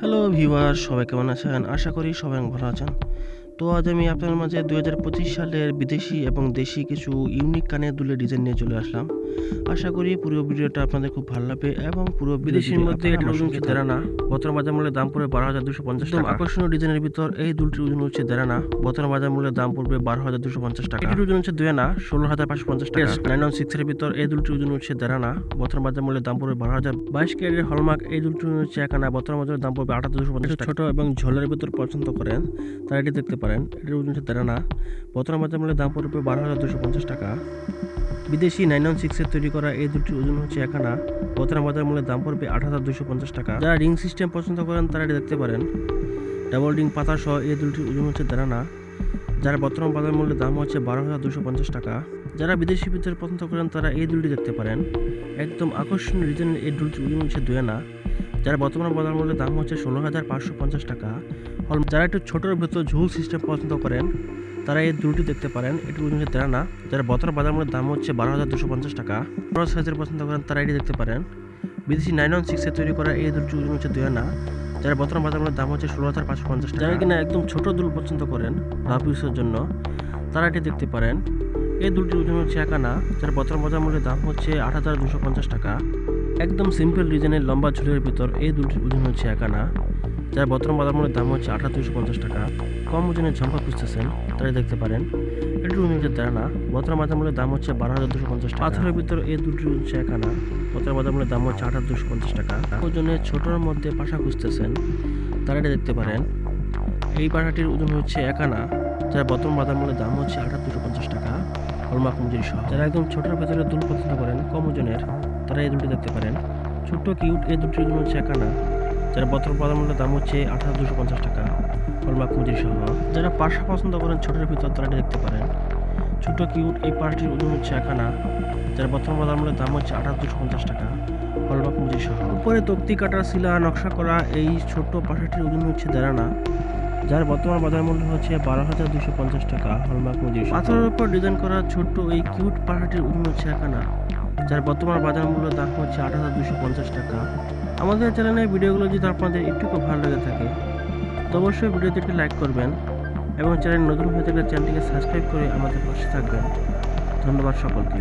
Hello viewer সবাই কেমন আছেন? আশা করি সবাই ভালো আছেন। তো আজ আমি আপনার মাঝে দু হাজার পঁচিশ সালের বিদেশি এবং দেশি কিছু ইউনিক কানের দুলের ডিজাইন নিয়ে চলে আসলাম। আশা করি পুরো ভিডিওটা আপনাদের খুব ভালো লাগবে এবং পুরো বিদেশির মধ্যে এটির ওজন হচ্ছে দেড়ানা বর্তমান বাজার মূল্যের দাম পড়বে বারো হাজার দুশো পঞ্চাশ টাকা। আকর্ষণীয় ডিজাইনের ভিতর এই দুলটির ওজন হচ্ছে দেড়ানা বর্তমান বাজার মূল্যের দাম পড়বে বারো হাজার দুশো পঞ্চাশ টাকা। এটির ওজন হচ্ছে দুই আনা ষোলো হাজার পাঁচশো পঞ্চাশ টাকা। নাইন ওয়ান সিক্সের ভিতর এই দুলটির ওজন হচ্ছে দেড়ানা বর্তমান বাজার মূল্যের দাম পড়বে বারো হাজার বাইশ ক্যারের হলমার্ক। এই দুলটির ওজন হচ্ছে এক আনা বর্তমান বাজারের দাম পড়বে আট হাজার দুশো পঞ্চাশ ছোট এবং ঝোলের ভিতর পছন্দ করেন তারা এটি দেখতে পারেন এটির ওজন হচ্ছে দেড়ানা বর্তমান বাজার মূল্যের দাম পড়বে বারো হাজার দুশো পঞ্চাশ টাকা। বিদেশি নাইন ওয়ান সিক্সের তৈরি করা এই দুটি ওজন হচ্ছে একানা বর্তমান বাজার মূল্যের দাম পড়বে আট হাজার দুশো পঞ্চাশ টাকা। যারা রিং সিস্টেম পছন্দ করেন, তারা এটি দেখতে পারেন। ডাবল রিং পাতা সহ এই দুটির ওজন হচ্ছে দাঁড়ানা যারা বর্তমান বাজার মূল্যের দাম হচ্ছে বারো হাজার দুশো পঞ্চাশ টাকা। যারা বিদেশি ভিতরে পছন্দ করেন, তারা এই দুলটি দেখতে পারেন। একদম আকর্ষণীয় ডিজাইনের এই দুলটির ওজন হচ্ছে দুই আনা। যারা বর্তমান বাজার মূল্যের দাম হচ্ছে ষোলো হাজার পাঁচশো পঞ্চাশ টাকা। হল যারা একটু ছোটোর ভেতর ঝুল সিস্টেম পছন্দ করেন, তারা এই দুলটি দেখতে পারেন এটি ওজন হচ্ছে তেরানা যারা বর্তমান বাজার মূল্যের দাম হচ্ছে বারো হাজার দুশো পঞ্চাশ টাকা। বড় সাইজের পছন্দ করেন, তারা এটি দেখতে পারেন। বিদেশি নাইন ওয়ান সিক্সে তৈরি করা এই ওজন হচ্ছে দুই আনা যারা বর্তমান বাজার মূল্যের দাম হচ্ছে ষোলো হাজার পাঁচশো পঞ্চাশ টাকা। যারা কিনা একদম ছোট দুল পছন্দ করেন লাভ ইউজের জন্য, তারা এটি দেখতে পারেন। এই দুলটির ওজন হচ্ছে এক আনা যার বর্তমান বাজার মূল্যের দাম হচ্ছে আট হাজার দুশো পঞ্চাশ টাকা। একদম সিম্পল ডিজাইনের লম্বা ঝুলের ভিতর এই দুলটির ওজন হচ্ছে এক আনা যার বর্তমান বাজার মূল্যের দাম হচ্ছে হাজার দুশো পঞ্চাশ টাকা। কম ওজনের ঝম্পা খুঁজতেছেন তারা দেখতে পারেন। এটির ওজন হচ্ছে দেড় আনা বর্তমান বাজার মূল্যের দাম হচ্ছে বারো হাজার দুশো পঞ্চাশ টাকা। পাথরের ভিতর এই দুলটির হচ্ছে এক আনা বর্তমান বাজার মূল্যের দাম হচ্ছে আট হাজার দুশো পঞ্চাশ টাকা। ওজনের ছোটোর মধ্যে পাশা খুঁজতেছেন তারা এটা দেখতে পারেন। এই পাঠাটির ওজন হচ্ছে এক আনা, যার বর্তমান বাজার মূল্যের দাম হচ্ছে হাজার দুশো পঞ্চাশ টাকা, হলমার্ক মঞ্জুরি সহ। যারা একদম ছোটোর ভেতরে দুল পছন্দ করেন, কম ওজনের, তারা এই দুলটি দেখতে পারেন। ছোট্ট, কিউট এই দুটির ওজন হচ্ছে এক আনা, যার বর্তমান বাজার মূল্যের দাম হচ্ছে হাজার দুশো পঞ্চাশ টাকা, হলমার্ক মঞ্জুরি সহ। যারা পাশা পছন্দ করেন, ছোটোর ভিতর তারা দেখতে পারেন। ছোট কিউট এই পাশটির ওজন হচ্ছে এক আনা, যার বর্তমান বাজার মূল্যের দাম হচ্ছে হাজার দুশো পঞ্চাশ টাকা, হলমার্ক মুজি সহ। উপরে তক্তি কাটা, শিলা, নকশা করা এই ছোট্ট পাশাটির ওজন হচ্ছে দেড় আনা যার বর্তমান বাজার মূল্য হচ্ছে বারো হাজার দুশো পঞ্চাশ টাকা, হলমার্ক মুজি পাথরের উপর ডিজাইন করা ছোট্ট এই কিউট পাহাড়টির হচ্ছে এক যার বর্তমান বাজার মূল্য দাম হচ্ছে আট হাজার দুশো পঞ্চাশ টাকা। আমাদের চ্যানেলের ভিডিওগুলো যদি আপনাদের একটুকু ভালো লেগে থাকে, তো অবশ্যই ভিডিওতে একটি লাইক করবেন এবং চ্যানেল নতুন হয়ে থাকলে চ্যানেলটিকে সাবস্ক্রাইব করে আমাদের পাশে থাকবেন। ধন্যবাদ সকলকে।